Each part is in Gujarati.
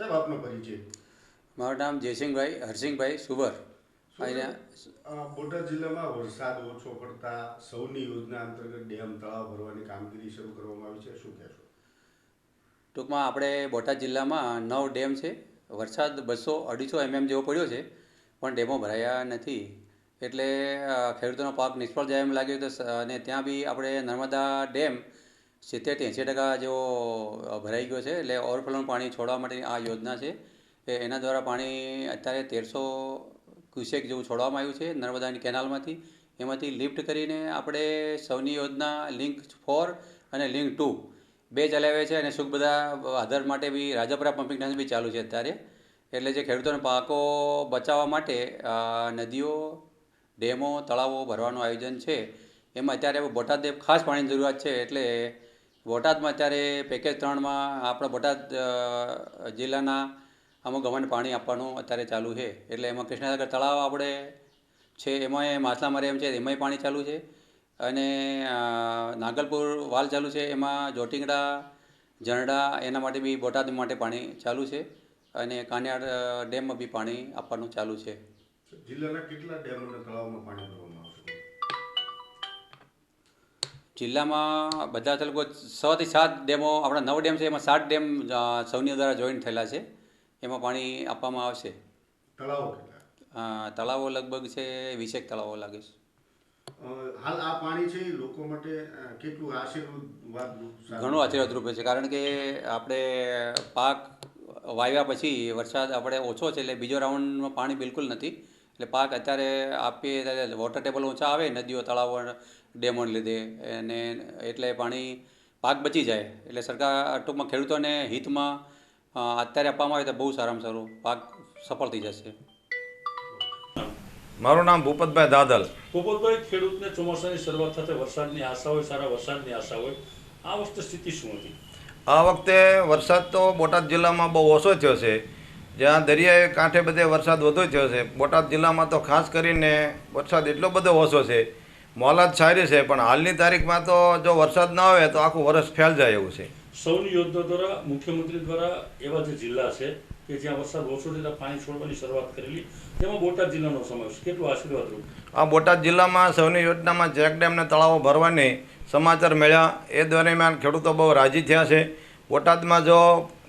સાહેબ આપનો પરિચય. મારું નામ જયસિંહભાઈ હરસિંહભાઈ સુબર અહીંયા બોટાદ જિલ્લામાં વરસાદ ઓછો પડતા સૌની યોજના અંતર્ગત ડેમ તળાવ ભરવાની કામગીરી શરૂ કરવામાં આવી છે. શું કહેશો? ટૂંકમાં આપણે બોટાદ જિલ્લામાં નવ ડેમ છે. વરસાદ બસો અઢીસો એમએમ જેવો પડ્યો છે પણ ડેમો ભરાયા નથી. એટલે ખેડૂતોનો પાક નિષ્ફળ જાય એમ લાગ્યું તો અને ત્યાં બી આપણે નર્મદા ડેમ સિત્તેરથી એંસી ટકા જેવો ભરાઈ ગયો છે. એટલે ઓવરફ્લોનું પાણી છોડવા માટેની આ યોજના છે. એ એના દ્વારા પાણી અત્યારે તેરસો ક્યુસેક જેવું છોડવામાં આવ્યું છે નર્મદાની કેનાલમાંથી. એમાંથી લિફ્ટ કરીને આપણે સૌની યોજના લિંક ફોર અને લિંક ટુ બે ચલાવે છે અને સુખ બધા આધાર માટે બી રાજાપુરા પમ્પિંગ સ્ટેશન બી ચાલુ છે અત્યારે. એટલે જે ખેડૂતોના પાકો બચાવવા માટે નદીઓ, ડેમો, તળાવો ભરવાનું આયોજન છે. એમાં અત્યારે બોટાદ ખાસ પાણીની જરૂરિયાત છે. એટલે બોટાદમાં અત્યારે પેકેજ ત્રણમાં આપણા બોટાદ જિલ્લાના અમુક ગમને પાણી આપવાનું અત્યારે ચાલુ છે. એટલે એમાં કૃષ્ણસાગર તળાવ આપણે છે એમાંય માછલા મરે એમ છે, એમાંય પાણી ચાલુ છે. અને નાગલપુર વાલ ચાલુ છે, એમાં જોટિંગડા જરડા એના માટે બી બોટાદ માટે પાણી ચાલુ છે. અને કાનિયાડ ડેમમાં બી પાણી આપવાનું ચાલુ છે. જિલ્લાના કેટલા ડેમ અને તળાવમાં પાણી ભરવામાં જિલ્લામાં બધા તાલુકો છથી સાત ડેમો આપણા નવ ડેમ છે એમાં સાત ડેમ સૌની દ્વારા જોઈન્ટ થયેલા છે. એમાં પાણી આપવામાં આવશે. તળાવો તળાવો લગભગ છે વીસેક તળાવો લાગે છે. હાલ આ પાણી છે લોકો માટે કેટલું આશીર્વાદ ઘણું આશીર્વાદરૂપ છે કારણ કે આપણે પાક વાવ્યા પછી વરસાદ આપણે ઓછો છે એટલે બીજો રાઉન્ડમાં પાણી બિલકુલ નથી. એટલે પાક અત્યારે આપીએ ત્યારે વોટર ટેબલ ઊંચા આવે નદીઓ તળાવો ડેમોને લીધે. અને એટલે પાણી પાક બચી જાય. એટલે સરકાર ટૂંકમાં ખેડૂતોને હિતમાં અત્યારે આપવામાં આવે તો બહુ સારામાં સારું પાક સફળ થઈ જશે. મારું નામ ભૂપતભાઈ દાદલ. ભૂપતભાઈ ખેડૂતને ચોમાસાની શરૂઆત થતા વરસાદની આશા હોય સારા વરસાદની આશા હોય આ વખતે સ્થિતિ શું હતી? આ વખતે વરસાદ તો બોટાદ જિલ્લામાં બહુ ઓછો થયો છે. જ્યાં દરિયાએ કાંઠે બધે વરસાદ વધુ થયો છે. બોટાદ જિલ્લામાં તો ખાસ કરીને વરસાદ એટલો બધો ઓછો છે. મોલાદ સારી છે પણ હાલની તારીખમાં તો જો વરસાદ ન આવે તો આખું વરસ ફેલ જાય એવું છે. સૌની યોજના દ્વારા મુખ્યમંત્રી દ્વારા એવા જે જિલ્લા છે કે જ્યાં વરસાદ ઓછો છે પાણી છોડવાની શરૂઆત કરેલી. તેમાં બોટાદ જિલ્લાનો સમાવેશ કેટલું આશીર્વાદ આ બોટાદ જિલ્લામાં સૌની યોજનામાં ચેક ડેમને તળાવો ભરવાની સમાચાર મળ્યા. એ દરમિયાન ખેડૂતો બહુ રાજી થયા છે. બોટાદમાં જો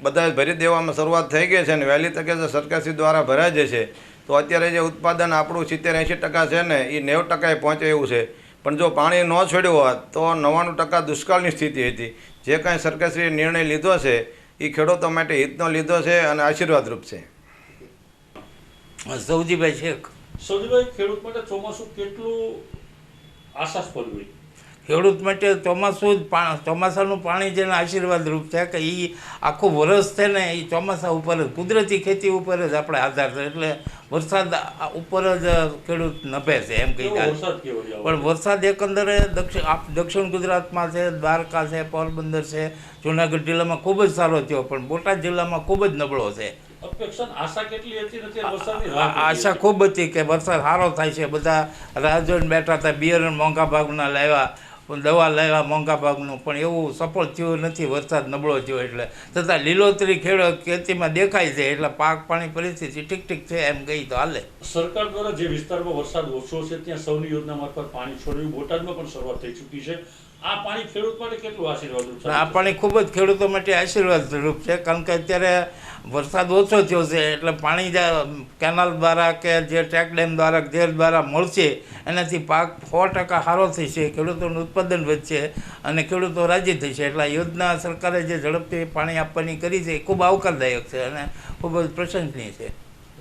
બધાએ ભરી દેવામાં શરૂઆત થઈ ગઈ છે અને વહેલી તકે જે સરકારશ્રી દ્વારા ભરાઈ જશે. તો અત્યારે જે ઉત્પાદન આપણું સિત્તેર એંશી ટકા છે ને એ નેવું ટકાએ પહોંચે એવું છે. પણ જો પાણી ન છોડ્યું હોત તો નવ્વાણું ટકા દુષ્કાળની સ્થિતિ હતી. જે કાંઈ સરકારશ્રીએ નિર્ણય લીધો છે એ ખેડૂતો માટે હિતનો લીધો છે અને આશીર્વાદરૂપ છે. સૌજીભાઈ શેખ. સૌજીભાઈ ખેડૂત માટે ચોમાસું કેટલું આશાસ્પદ હોય? ખેડૂત માટે ચોમાસું જ પા ચોમાસાનું પાણી જેને આશીર્વાદ રૂપ છે કે એ આખું વરસ છે ને એ ચોમાસા ઉપર જ કુદરતી ખેતી ઉપર જ આપણે આધાર છે. એટલે વરસાદ ઉપર જ ખેડૂત નભે છે એમ કહી પણ વરસાદ એકંદરે દક્ષિણ દક્ષિણ ગુજરાતમાં છે દ્વારકા છે પોરબંદર છે જુનાગઢ જિલ્લામાં ખૂબ જ સારો થયો પણ બોટાદ જિલ્લામાં ખૂબ જ નબળો છે. આશા ખૂબ હતી કે વરસાદ સારો થાય છે. બધા રાહ જોઈને બેઠા હતા બિયર મોંઘા ભાગના લાવ્યા. પણ દવા લાવ્યા મોંઘા ભાગનું પણ એવું સફળ થયું નથી વરસાદ નબળો થયો એટલે. છતાં લીલોતરી ખેડૂત ખેતીમાં દેખાય છે એટલે પાક પાણી પરિસ્થિતિ ઠીક ઠીક છે એમ કહી તો હાલે. સરકાર દ્વારા જે વિસ્તારમાં વરસાદ ઓછો છે ત્યાં સૌની યોજના મારફત પાણી છોડ્યું. બોટાદમાં પણ શરૂઆત થઈ ચૂકી છે. આ પાણી ખેડૂત માટે કેટલું આશીર્વાદ આ પાણી ખૂબ જ ખેડૂતો માટે આશીર્વાદ રૂપ છે કારણ કે અત્યારે વરસાદ ઓછો થયો છે, એટલે પાણી કેનાલ દ્વારા કે જે ટેક ડેમ દ્વારા જે દ્વારા મળશે, એનાથી પાક સો ટકા સારો થશે, ખેડૂતોનું ઉત્પાદન વધશે અને ખેડૂતો રાજી થશે. એટલે યોજના સરકારે જે ઝડપથી પાણી આપવાની કરી છે, એ ખૂબ આવકારદાયક છે અને ખૂબ જ પ્રશંસનીય છે.